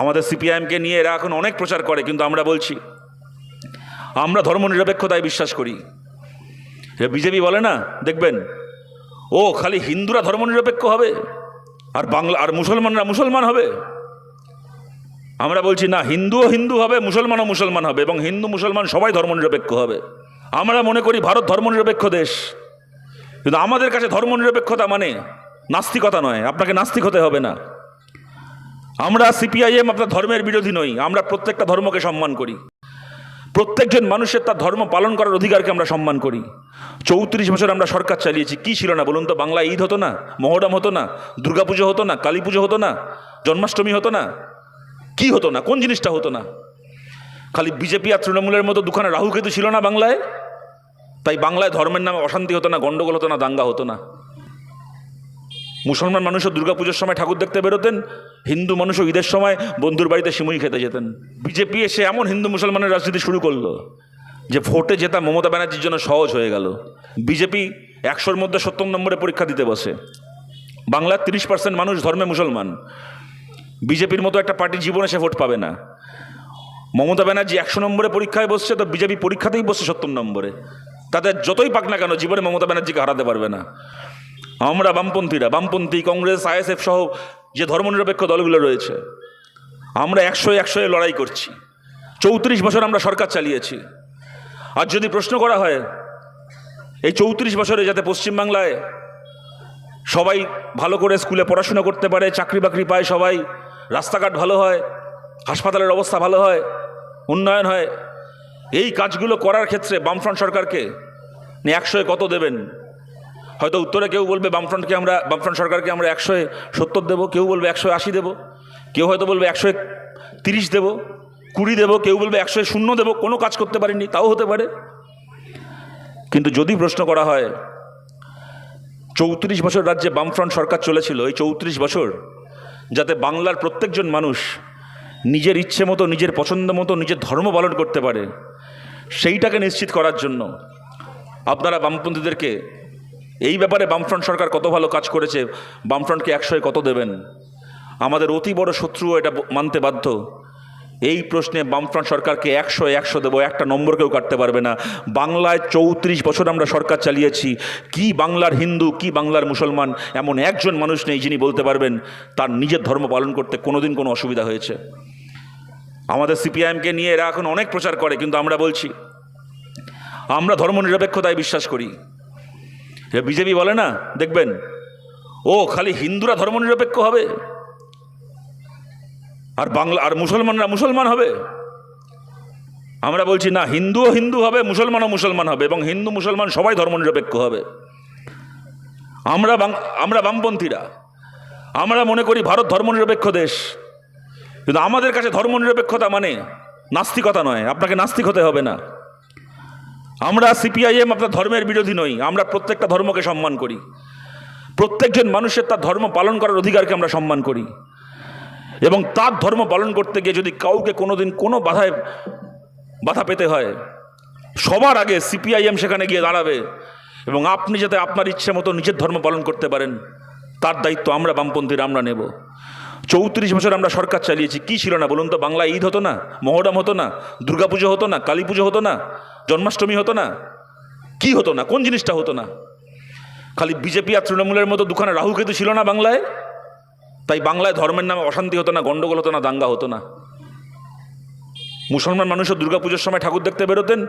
আমাদের সিপিআইএমকে নিয়ে এরা এখন অনেক প্রচার করে, কিন্তু আমরা বলছি, আমরা ধর্মনিরপেক্ষতায় বিশ্বাস করি। বিজেপি বলে না? দেখবেন, ও খালি হিন্দুরা ধর্মনিরপেক্ষ হবে, আর বাংলা, আর মুসলমানরা মুসলমান হবে। আমরা বলছি, না, হিন্দুও হিন্দু হবে, মুসলমানও মুসলমান হবে, এবং হিন্দু মুসলমান সবাই ধর্মনিরপেক্ষ হবে। আমরা মনে করি ভারত ধর্মনিরপেক্ষ দেশ। কিন্তু আমাদের কাছে ধর্মনিরপেক্ষতা মানে নাস্তিকতা নয়, আপনাকে নাস্তিক হতে হবে না। আমরা সিপিআইএম আপনার ধর্মের বিরোধী নই, আমরা প্রত্যেকটা ধর্মকে সম্মান করি। প্রত্যেকজন মানুষের তার ধর্ম পালন করার অধিকারকে আমরা সম্মান করি। চৌত্রিশ বছর আমরা সরকার চালিয়েছি, কি ছিল না বলুন তো? বাংলা ঈদ হতো না, মহরম হতো না, দুর্গাপুজো হতো না কালী পুজো হতো না, জন্মাষ্টমী হতো না, কি হতো না, কোন জিনিসটা হতো না? খালি বিজেপি আর তৃণমূলের মতো দুখানে রাহু কেতু ছিল না বাংলায়? তাই বাংলায় ধর্মের নামে অশান্তি হতো না গণ্ডগোল হতো না, দাঙ্গা হতো না। মুসলমান মানুষও দুর্গাপুজোর সময় ঠাকুর দেখতে বেরোতেন, হিন্দু মানুষও ঈদের সময় বন্ধুর বাড়িতে সিমুই খেতে যেতেন। বিজেপি এসে এমন হিন্দু মুসলমানের রাজনীতি শুরু করল, যে ভোটে জেতা মমতা ব্যানার্জির জন্য সহজ হয়ে গেল। বিজেপি একশোর মধ্যে সত্তর নম্বরে পরীক্ষা দিতে বসে। বাংলার তিরিশ পার্সেন্ট মানুষ ধর্মে মুসলমান। বিজেপির মতো একটা পার্টি জীবনে সে ভোট পাবে না। মমতা ব্যানার্জি একশো নম্বরে পরীক্ষায় বসছে, তো বিজেপি পরীক্ষাতেই বসছে সত্তর নম্বরে। তাদের যতই পাক না কেন, জীবনে মমতা ব্যানার্জিকে হারাতে পারবে না। আমরা বামপন্থীরা, বামপন্থী, কংগ্রেস, আইএসএফ সহ যে ধর্মনিরপেক্ষ দলগুলো রয়েছে, আমরা একশো একশো লড়াই করছি। চৌত্রিশ বছর আমরা সরকার চালিয়েছি। আর যদি প্রশ্ন করা হয়, এই চৌত্রিশ বছরে যাতে পশ্চিমবাংলায় সবাই ভালো করে স্কুলে পড়াশোনা করতে পারে, চাকরি বাকরি পায় সবাই, রাস্তাঘাট ভালো হয়, হাসপাতালের অবস্থা ভালো হয়, উন্নয়ন হয়, এই কাজগুলো করার ক্ষেত্রে বামফ্রন্ট সরকারকে একশোয় কত দেবেন? হয়তো উত্তরে কেউ বলবে বামফ্রন্টকে আমরা, বামফ্রন্ট সরকারকে আমরা একশোয় সত্তর দেবো, কেউ বলবে একশো আশি দেবো, কেউ হয়তো বলবে একশো তিরিশ দেবো, কুড়ি দেবো, কেউ বলবে একশো শূন্য দেবো, কোনো কাজ করতে পারিনি, তাও হতে পারে। কিন্তু যদি প্রশ্ন করা হয়, চৌত্রিশ বছর রাজ্যে বামফ্রন্ট সরকার চলেছিল, এই চৌত্রিশ বছর যাতে বাংলার প্রত্যেকজন মানুষ নিজের ইচ্ছে মতো, নিজের পছন্দ মতো, নিজের ধর্ম পালন করতে পারে, সেইটাকে নিশ্চিত করার জন্য আপনারা বামপন্থীদেরকে এই ব্যাপারে বামফ্রন্ট সরকার কত ভালো কাজ করেছে, বামফ্রন্টকে একশোয় কত দেবেন? আমাদের অতি বড় শত্রুও এটা মানতে বাধ্য। এই প্রশ্নে বামফ্রন্ট সরকারকে একশো একশো দেবো, একটা নম্বর কেউ কাটতে পারবে না। বাংলায় চৌত্রিশ বছর আমরা সরকার চালিয়েছি। কি বাংলার হিন্দু, কি বাংলার মুসলমান, এমন একজন মানুষ নেই যিনি বলতে পারবেন তার নিজের ধর্ম পালন করতে কোনোদিন কোনো অসুবিধা হয়েছে। আমাদের সিপিআইএমকে নিয়ে এরা এখন অনেক প্রচার করে, কিন্তু আমরা বলছি, আমরা ধর্মনিরপেক্ষতায় বিশ্বাস করি। বিজেপি বলে না? দেখবেন। ও, খালি হিন্দুরা ধর্মনিরপেক্ষ হবে? আর বাংলা, আর মুসলমানরা মুসলমান হবে? আমরা বলছি, না, হিন্দুও হিন্দু হবে, মুসলমানও মুসলমান হবে, এবং হিন্দু মুসলমান সবাই ধর্মনিরপেক্ষ হবে। আমরা আমরা বামপন্থীরা, আমরা মনে করি ভারত ধর্মনিরপেক্ষ দেশ। কিন্তু আমাদের কাছে ধর্মনিরপেক্ষতা মানে নাস্তিকতা নয়, আপনাকে নাস্তিক হতে হবে না। আমরা সিপিআইএম আপনার ধর্মের বিরোধী নই, আমরা প্রত্যেকটা ধর্মকে সম্মান করি। প্রত্যেকজন মানুষের তার ধর্ম পালন করার অধিকারকে আমরা সম্মান করি। এবং তার ধর্ম পালন করতে গিয়ে যদি কাউকে কোনোদিন কোনো বাধায়, বাধা পেতে হয়, সবার আগে সিপিআইএম সেখানে গিয়ে দাঁড়াবে। এবং আপনি যাতে আপনার ইচ্ছে মতো নিজের ধর্ম পালন করতে পারেন, তার দায়িত্ব আমরা বামপন্থীরা, আমরা নেব। চৌত্রিশ বছর আমরা সরকার চালিয়েছি। কি ছিল না বলুন তো? বাংলা ঈদ হতো না মহরম হতো না, দুর্গাপুজো হতো না কালী পুজো হতো না, জন্মাষ্টমী হতো না, কি হতো না? কোন জিনিসটা হতো না? খালি বিজেপি আর তৃণমূলের মতো দুখানে রাহু কেতু ছিল না বাংলায়? তাই বাংলায় ধর্মের নামে অশান্তি হতো না গণ্ডগোল হতো না, দাঙ্গা হতো না। মুসলমান মানুষও দুর্গাপুজোর সময় ঠাকুর দেখতে বেরোতেন,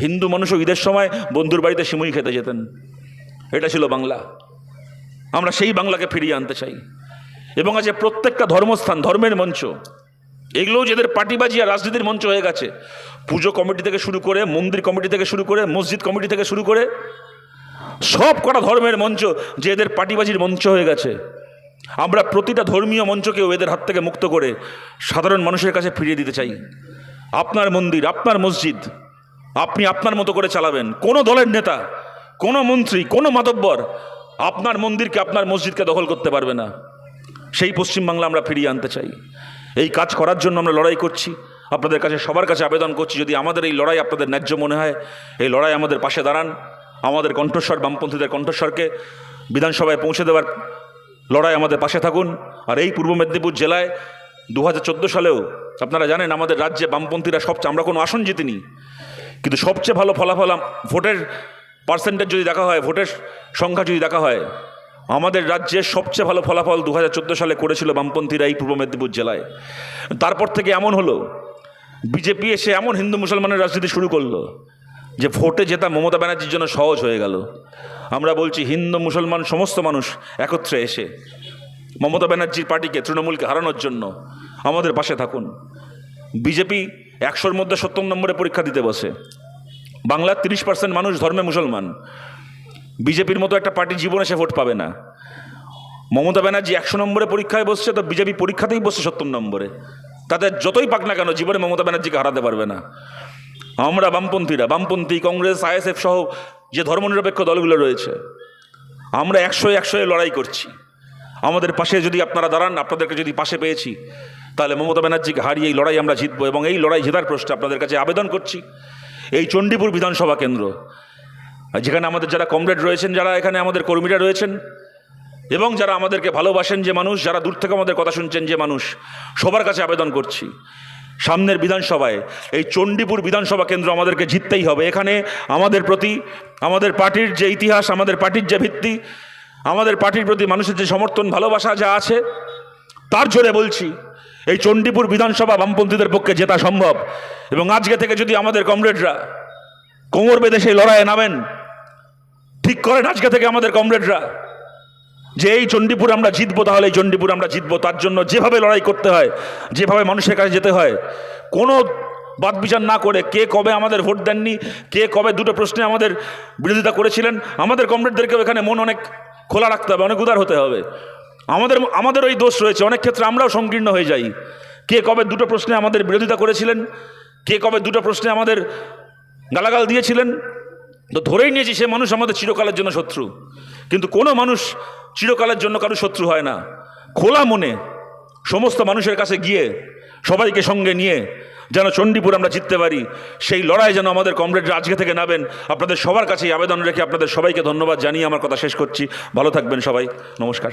হিন্দু মানুষও ঈদের সময় বন্ধুর বাড়িতে সিমুই খেতে যেতেন। এটা ছিল বাংলা। আমরা সেই বাংলাকে ফিরিয়ে আনতে চাই। এবং আছে প্রত্যেকটা ধর্মস্থান, ধর্মের মঞ্চ। এগুলোও যাদের পার্টিবাজি আর রাজনীতির মঞ্চ হয়ে গেছে। পুজো কমিটি থেকে শুরু করে, মন্দির কমিটি থেকে শুরু করে, মসজিদ কমিটি থেকে শুরু করে, সব কটা ধর্মের মঞ্চ যে এদের পার্টিবাজির মঞ্চ হয়ে গেছে। আমরা প্রতিটা ধর্মীয় মঞ্চকেও এদের হাত থেকে মুক্ত করে সাধারণ মানুষের কাছে ফিরিয়ে দিতে চাই। আপনার মন্দির, আপনার মসজিদ, আপনি আপনার মতো করে চালাবেন। কোনো দলের নেতা, কোনো মন্ত্রী, কোনো মাতব্বর আপনার মন্দিরকে, আপনার মসজিদকে দখল করতে পারবে না। সেই পশ্চিমবাংলা আমরা ফিরিয়ে আনতে চাই। এই কাজ করার জন্য আমরা লড়াই করছি। আপনাদের কাছে সবার কাছে আবেদন করছি, যদি আমাদের এই লড়াই আপনাদের ন্যায্য মনে হয়, এই লড়াই আমাদের পাশে দাঁড়ান। আমাদের কণ্ঠস্বর, বামপন্থীদের কণ্ঠস্বরকে বিধানসভায় পৌঁছে দেওয়ার লড়াই আমাদের পাশে থাকুন। আর এই পূর্ব মেদিনীপুর জেলায় দু হাজার চোদ্দ সালেও, আপনারা জানেন আমাদের রাজ্যে বামপন্থীরা সবচেয়ে, আমরা কোনো আসন জিতিনি। কিন্তু সবচেয়ে ভালো ফলাফল ভোটের পার্সেন্টেজ যদি দেখা হয়, ভোটের সংখ্যা যদি দেখা হয় আমাদের রাজ্যে সবচেয়ে ভালো ফলাফল দু হাজার চোদ্দ সালে করেছিল বামপন্থীরা এই পূর্ব মেদিনীপুর জেলায়। তারপর থেকে এমন হলো, বিজেপি এসে এমন হিন্দু মুসলমানের রাজনীতি শুরু করল যে ভোটে জেতা মমতা ব্যানার্জির জন্য সহজ হয়ে গেল। আমরা বলছি, হিন্দু মুসলমান সমস্ত মানুষ একত্রে এসে মমতা ব্যানার্জির পার্টিকে তৃণমূলকে হারানোর জন্য আমাদের পাশে থাকুন। বিজেপি একশোর মধ্যে সত্তর নম্বরে পরীক্ষা দিতে বসে। বাংলার তিরিশ পার্সেন্ট মানুষ ধর্মে মুসলমান। বিজেপির মতো একটা পার্টি জীবনে সে ভোট পাবে না। মমতা ব্যানার্জি একশো নম্বরে পরীক্ষায় বসছে, তো বিজেপি পরীক্ষাতেই বসছে সত্তর নম্বরে। তাদের যতই পাক না কেন, জীবনে মমতা ব্যানার্জিকে হারাতে পারবে না। আমরা বামপন্থীরা, বামপন্থী, কংগ্রেস, আইএসএফ সহ যে ধর্মনিরপেক্ষ দলগুলো রয়েছে, আমরা একশো একশো লড়াই করছি। আমাদের পাশে যদি আপনারা দাঁড়ান, আপনাদেরকে যদি পাশে পেয়েছি, তাহলে মমতা ব্যানার্জিকে হারিয়ে এই লড়াই আমরা জিতবো এবং এই লড়াই জেতার প্রশ্নে আপনাদের কাছে আবেদন করছি। এই চণ্ডীপুর বিধানসভা কেন্দ্র যেখানে আমাদের যারা কমরেড রয়েছেন, যারা এখানে আমাদের কর্মীরা রয়েছেন, এবং যারা আমাদেরকে ভালোবাসেন যে মানুষ, যারা দূর থেকে আমাদের কথা শুনছেন যে মানুষ, সবার কাছে আবেদন করছি, সামনের বিধানসভায়, এই চণ্ডীপুর বিধানসভা কেন্দ্র আমাদেরকে জিততেই হবে। এখানে আমাদের প্রতি, আমাদের পার্টির যে ইতিহাস, আমাদের পার্টির যে ভিত্তি, আমাদের পার্টির প্রতি মানুষের যে সমর্থন, ভালোবাসা যা আছে, তার জোরে বলছি, এই চণ্ডীপুর বিধানসভা বামপন্থীদের পক্ষে জেতা সম্ভব। এবং আজকে থেকে যদি আমাদের কমরেডরা কোমর বেঁধে সেই লড়াইয়ে নামেন ঠিক করেন আজকে থেকে আমাদের কমরেডরা। যে এই চণ্ডীপুর আমরা জিতবো, তাহলে এই চণ্ডীপুর আমরা জিতবো। তার জন্য যেভাবে লড়াই করতে হয়, যেভাবে মানুষের কাছে যেতে হয়, কোনো বাদ বিচার না করে কে কবে আমাদের ভোট দেননি, কে কবে দুটো প্রশ্নে আমাদের বিরোধিতা করেছিলেন, আমাদের কমরেডদেরকেও এখানে মন অনেক খোলা রাখতে হবে, অনেক উদার হতে হবে। আমাদের আমাদের ওই দোষ রয়েছে, অনেক ক্ষেত্রে আমরাও সংকীর্ণ হয়ে যাই। কে কবে দুটো প্রশ্নে আমাদের বিরোধিতা করেছিলেন, কে কবে দুটো প্রশ্নে আমাদের গালাগাল দিয়েছিলেন তো ধরেই নিয়েছি সে মানুষ আমাদের চিরকালের জন্য শত্রু। কিন্তু কোনো মানুষ চিরকালের জন্য কারও শত্রু হয় না। খোলা মনে সমস্ত মানুষের কাছে গিয়ে, সবাইকে সঙ্গে নিয়ে যেন চণ্ডীপুর আমরা জিততে পারি, সেই লড়াই যেন আমাদের কমরেডরা আজকে থেকে নাবেন আপনাদের সবার কাছেই আবেদন রেখে আপনাদের সবাইকে ধন্যবাদ জানিয়ে আমার কথা শেষ করছি। ভালো থাকবেন সবাই। নমস্কার।